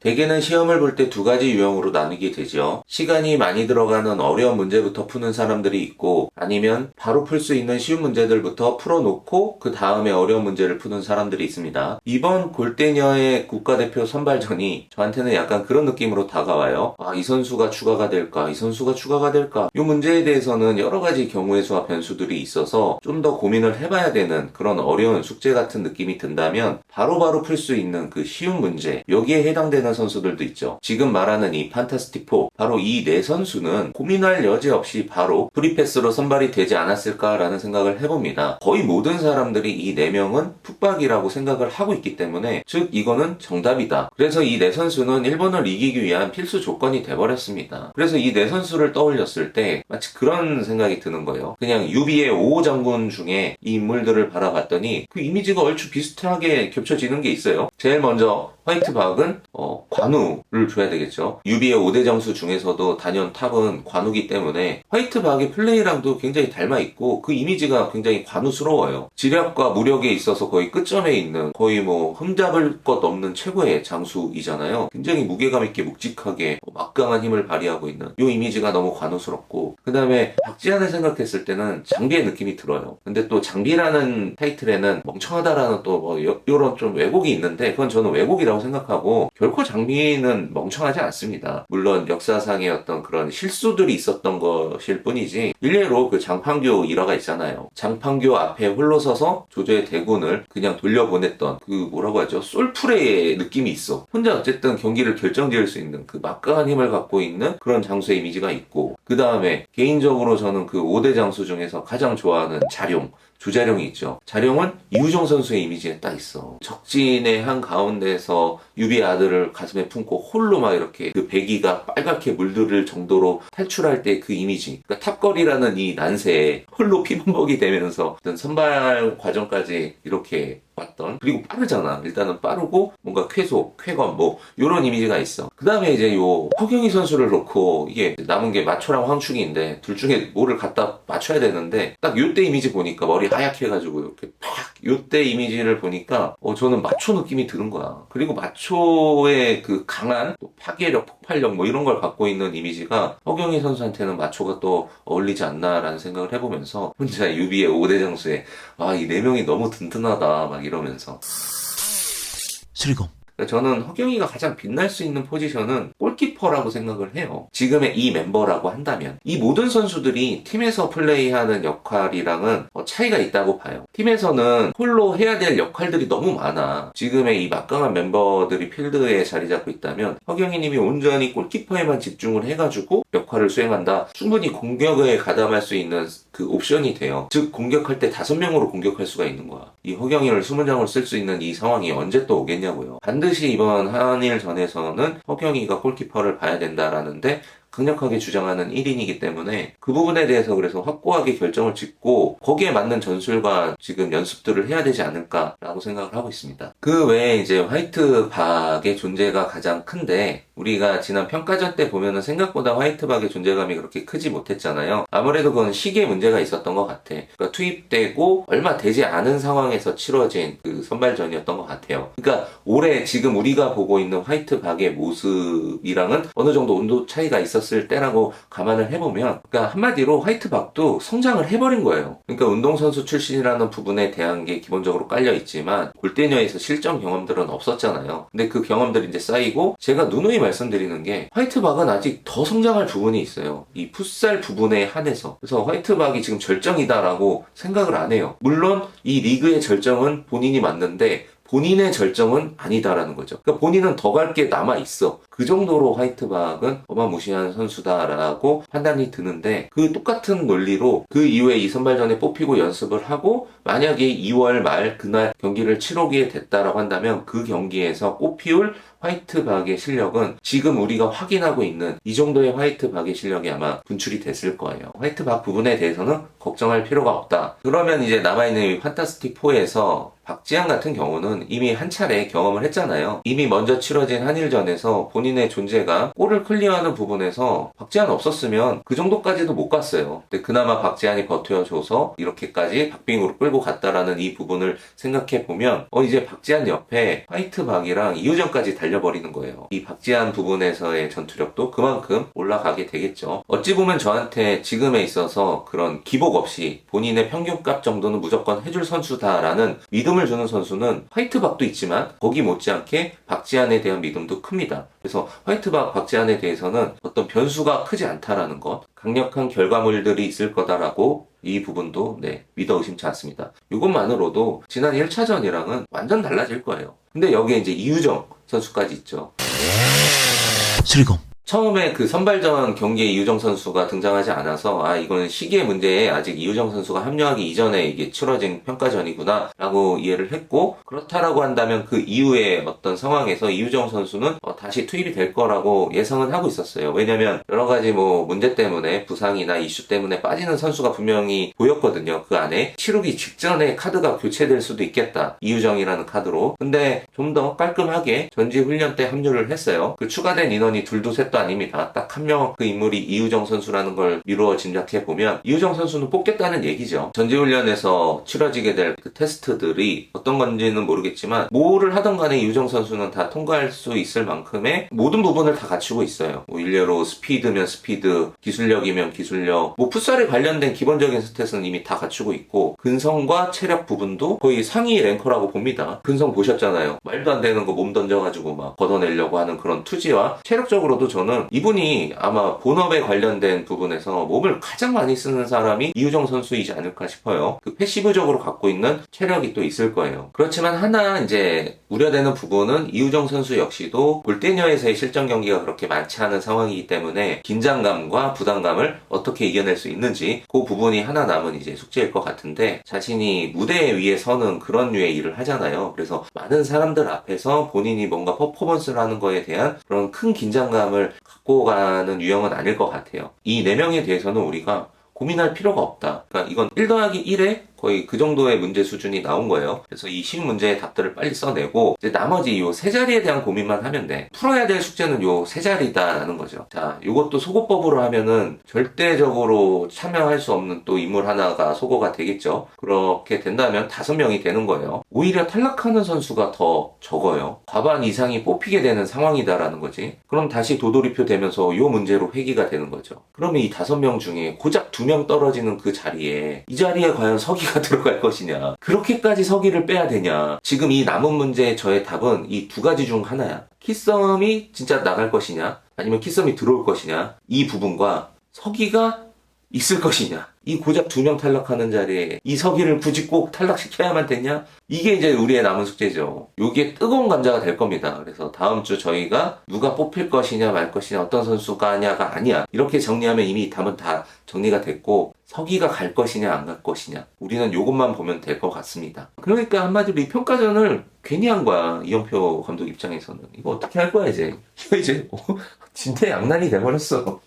대개는 시험을 볼 때 두 가지 유형으로 나누게 되죠. 시간이 많이 들어가는 어려운 문제부터 푸는 사람들이 있고 아니면 바로 풀 수 있는 쉬운 문제들부터 풀어놓고 그 다음에 어려운 문제를 푸는 사람들이 있습니다. 이번 골대녀의 국가대표 선발전이 저한테는 약간 그런 느낌으로 다가와요. 아, 이 선수가 추가가 될까? 이 선수가 추가가 될까? 이 문제에 대해서는 여러 가지 경우의 수와 변수들이 있어서 좀 더 고민을 해봐야 되는 그런 어려운 숙제 같은 느낌이 든다면 바로바로 풀 수 있는 그 쉬운 문제 여기에 해당되는 선수들도 있죠. 지금 말하는 이 판타스틱 4 바로 이 네 선수는 고민할 여지 없이 바로 프리패스로 선발이 되지 않았을까라는 생각을 해봅니다. 거의 모든 사람들이 이 네 명은 풋박이라고 생각을 하고 있기 때문에 즉 이거는 정답이다. 그래서 이 네 선수는 일본을 이기기 위한 필수 조건이 돼버렸습니다. 그래서 이 네 선수를 떠올렸을 때 마치 그런 생각이 드는 거예요. 그냥 유비의 오 장군 중에 이 인물들을 바라봤더니 그 이미지가 얼추 비슷하게 겹쳐지는 게 있어요. 제일 먼저 화이트 박은 어, 관우를 줘야 되겠죠. 유비의 5대 장수 중에서도 단연 탑은 관우기 때문에 화이트 박의 플레이랑도 굉장히 닮아 있고 그 이미지가 굉장히 관우스러워요. 지략과 무력에 있어서 거의 끝점에 있는 거의 뭐 흠잡을 것 없는 최고의 장수이잖아요. 굉장히 무게감 있게 묵직하게 막강한 힘을 발휘하고 있는 이 이미지가 너무 관우스럽고 그 다음에 박지한을 생각했을 때는 장비의 느낌이 들어요. 근데 또 장비라는 타이틀에는 멍청하다라는 또 뭐 이런 좀 왜곡이 있는데 그건 저는 왜곡이라고 생각하고 결코 장비는 멍청하지 않습니다. 물론 역사상의 어떤 그런 실수들이 있었던 것일 뿐이지 일례로 그 장판교 일화가 있잖아요. 장판교 앞에 홀로 서서 조조의 대군을 그냥 돌려보냈던 그 뭐라고 하죠? 솔프레의 느낌이 있어. 혼자 어쨌든 경기를 결정지을 수 있는 그 막강한 힘을 갖고 있는 그런 장수의 이미지가 있고 그 다음에 개인적으로 저는 그 5대 장수 중에서 가장 좋아하는 자룡 조자룡이 있죠. 자룡은 이우정 선수의 이미지에 딱 있어. 적진의 한 가운데서 유비 아들을 가슴에 품고 홀로 막 이렇게 그 배기가 빨갛게 물들을 정도로 탈출할 때 그 이미지. 그러니까 탑걸이라는 이 난세에 홀로 피범벅이 되면서 어떤 선발 과정까지 이렇게 왔던 그리고 빠르잖아. 일단은 빠르고 뭔가 쾌속 쾌검 뭐 요런 이미지가 있어. 그 다음에 이제 요 허경희 선수를 놓고 이게 남은 게 마초랑 황축인데 둘 중에 뭐를 갖다 맞춰야 되는데 딱 요때 이미지 보니까 머리 하얗게 해가지고 이렇게 팍 요때 이미지를 보니까 어 저는 마초 느낌이 드는 거야. 그리고 마초의 그 강한 또 파괴력 폭발력 뭐 이런 걸 갖고 있는 이미지가 허경희 선수한테는 마초가 또 어울리지 않나라는 생각을 해보면서 혼자 유비의 5대 장수에 아 이 네 명이 너무 든든하다 막 이러면서. 수리공 그러니까 저는 허경이가 가장 빛날 수 있는 포지션은 골 키퍼라고 생각을 해요. 지금의 이 멤버라고 한다면 이 모든 선수들이 팀에서 플레이하는 역할이랑은 어, 차이가 있다고 봐요. 팀에서는 홀로 해야 될 역할들이 너무 많아. 지금의 이 막강한 멤버들이 필드에 자리 잡고 있다면 허경이님이 온전히 골키퍼에만 집중을 해가지고 역할을 수행한다. 충분히 공격에 가담할 수 있는 그 옵션이 돼요. 즉 공격할 때 다섯 명으로 공격할 수가 있는 거야. 이 허경이를 수문장으로 쓸 수 있는 이 상황이 언제 또 오겠냐고요. 반드시 이번 한일 전에서는 허경이가 골키퍼 를 봐야 된다라는데 강력하게 주장하는 1인이기 때문에 그 부분에 대해서 그래서 확고하게 결정을 짓고 거기에 맞는 전술과 지금 연습들을 해야 되지 않을까라고 생각을 하고 있습니다. 그 외에 이제 화이트 박의 존재가 가장 큰데 우리가 지난 평가전 때 보면은 생각보다 화이트 박의 존재감이 그렇게 크지 못했잖아요. 아무래도 그건 시기에 문제가 있었던 것 같아. 그러니까 투입되고 얼마 되지 않은 상황에서 치러진 그 선발전이었던 것 같아요. 그러니까 올해 지금 우리가 보고 있는 화이트 박의 모습이랑은 어느 정도 온도 차이가 있었을 때라고 감안을 해보면, 그러니까 한마디로 화이트 박도 성장을 해버린 거예요. 그러니까 운동선수 출신이라는 부분에 대한 게 기본적으로 깔려 있지만 골대녀에서 실전 경험들은 없었잖아요. 근데 그 경험들이 이제 쌓이고 제가 누누이 말씀드리는 게 화이트박은 아직 더 성장할 부분이 있어요. 이 풋살 부분에 한해서. 그래서 화이트박이 지금 절정이다라고 생각을 안 해요. 물론 이 리그의 절정은 본인이 맞는데 본인의 절정은 아니다라는 거죠. 그러니까 본인은 더 갈 게 남아 있어. 그 정도로 화이트박은 어마무시한 선수다라고 판단이 드는데 그 똑같은 논리로 그 이후에 이 선발전에 뽑히고 연습을 하고 만약에 2월 말 그날 경기를 치르게 됐다라고 한다면 그 경기에서 꽃피울 화이트박의 실력은 지금 우리가 확인하고 있는 이 정도의 화이트박의 실력이 아마 분출이 됐을 거예요. 화이트박 부분에 대해서는 걱정할 필요가 없다. 그러면 이제 남아있는 이 판타스틱 4에서 박지한 같은 경우는 이미 한 차례 경험을 했잖아요. 이미 먼저 치러진 한일전에서 본인의 존재가 골을 클리어하는 부분에서 박지한 없었으면 그 정도까지도 못 갔어요. 근데 그나마 박지한이 버텨줘서 이렇게까지 박빙으로 끌고 갔다라는 이 부분을 생각해 보면 어 이제 박지한 옆에 화이트박이랑 이우정까지 달려버리는 거예요. 이 박지한 부분에서의 전투력도 그만큼 올라가게 되겠죠. 어찌 보면 저한테 지금에 있어서 그런 기복 없이 본인의 평균값 정도는 무조건 해줄 선수다라는 믿음을 주는 선수는 화이트박도 있지만 거기 못지않게 박지한에 대한 믿음도 큽니다. 그래서 화이트박 박지한에 대해서는 어떤 변수가 크지 않다라는 것, 강력한 결과물들이 있을 거다라고 이 부분도 네 믿어 의심치 않습니다. 이것만으로도 지난 1차전이랑은 완전 달라질 거예요. 근데 여기에 이제 이유정 선수까지 있죠. 수리공 처음에 그 선발전 경기에 이유정 선수가 등장하지 않아서 아 이거는 시기의 문제에 아직 이유정 선수가 합류하기 이전에 이게 치러진 평가전이구나 라고 이해를 했고 그렇다라고 한다면 그 이후에 어떤 상황에서 이유정 선수는 어, 다시 투입이 될 거라고 예상은 하고 있었어요. 왜냐면 여러 가지 뭐 문제 때문에 부상이나 이슈 때문에 빠지는 선수가 분명히 보였거든요. 그 안에 치르기 직전에 카드가 교체될 수도 있겠다. 이유정이라는 카드로. 근데 좀 더 깔끔하게 전지 훈련 때 합류를 했어요. 그 추가된 인원이 둘도 셋도 아닙니다. 딱 한 명 그 인물이 이우정 선수라는 걸 미루어 짐작해 보면 이우정 선수는 뽑겠다는 얘기죠. 전지훈련에서 치러지게 될 그 테스트들이 어떤 건지는 모르겠지만 뭐를 하던 간에 이우정 선수는 다 통과할 수 있을 만큼의 모든 부분을 다 갖추고 있어요. 뭐 일례로 스피드면 스피드, 기술력이면 기술력, 뭐 풋살에 관련된 기본적인 스탯은 이미 다 갖추고 있고 근성과 체력 부분도 거의 상위 랭커라고 봅니다. 근성 보셨잖아요. 말도 안 되는 거 몸 던져가지고 막 걷어내려고 하는 그런 투지와 체력적으로도 저는 이분이 아마 본업에 관련된 부분에서 몸을 가장 많이 쓰는 사람이 이우정 선수이지 않을까 싶어요. 그 패시브적으로 갖고 있는 체력이 또 있을 거예요. 그렇지만 하나 이제 우려되는 부분은 이우정 선수 역시도 골대녀에서의 실전 경기가 그렇게 많지 않은 상황이기 때문에 긴장감과 부담감을 어떻게 이겨낼 수 있는지 그 부분이 하나 남은 이제 숙제일 것 같은데 자신이 무대 위에 서는 그런 류의 일을 하잖아요. 그래서 많은 사람들 앞에서 본인이 뭔가 퍼포먼스를 하는 거에 대한 그런 큰 긴장감을 갖고 가는 유형은 아닐 것 같아요. 이네 명에 대해서는 우리가 고민할 필요가 없다. 그러니까 이건 1 더하기 1에 거의 그 정도의 문제 수준이 나온 거예요. 그래서 이 쉬운 문제의 답들을 빨리 써내고 이제 나머지 요 세 자리에 대한 고민만 하면 돼. 풀어야 될 숙제는 요 세 자리다라는 거죠. 자, 요것도 소거법으로 하면은 절대적으로 참여할 수 없는 또 인물 하나가 소거가 되겠죠. 그렇게 된다면 다섯 명이 되는 거예요. 오히려 탈락하는 선수가 더 적어요. 과반 이상이 뽑히게 되는 상황이다라는 거지. 그럼 다시 도돌이표 되면서 요 문제로 회귀가 되는 거죠. 그러면 이 다섯 명 중에 고작 두 명 떨어지는 그 자리에 이 자리에 과연 서기 가 들어갈 것이냐. 그렇게까지 서기를 빼야 되냐. 지금 이 남은 문제의 저의 답은 이 두 가지 중 하나야. 키썸이 진짜 나갈 것이냐. 아니면 키썸이 들어올 것이냐. 이 부분과 서기가 있을 것이냐. 이 고작 두 명 탈락하는 자리에 이 서기를 굳이 꼭 탈락시켜야만 되냐? 이게 이제 우리의 남은 숙제죠. 이게 뜨거운 감자가 될 겁니다. 그래서 다음 주 저희가 누가 뽑힐 것이냐 말 것이냐 어떤 선수가냐가 아니야. 이렇게 정리하면 이미 답은 다 정리가 됐고 서기가 갈 것이냐 안 갈 것이냐. 우리는 이것만 보면 될 것 같습니다. 그러니까 한마디로 이 평가전을 괜히 한 거야. 이영표 감독 입장에서는. 이거 어떻게 할 거야 이제. 이거 이제 진퇴 양난이 돼버렸어.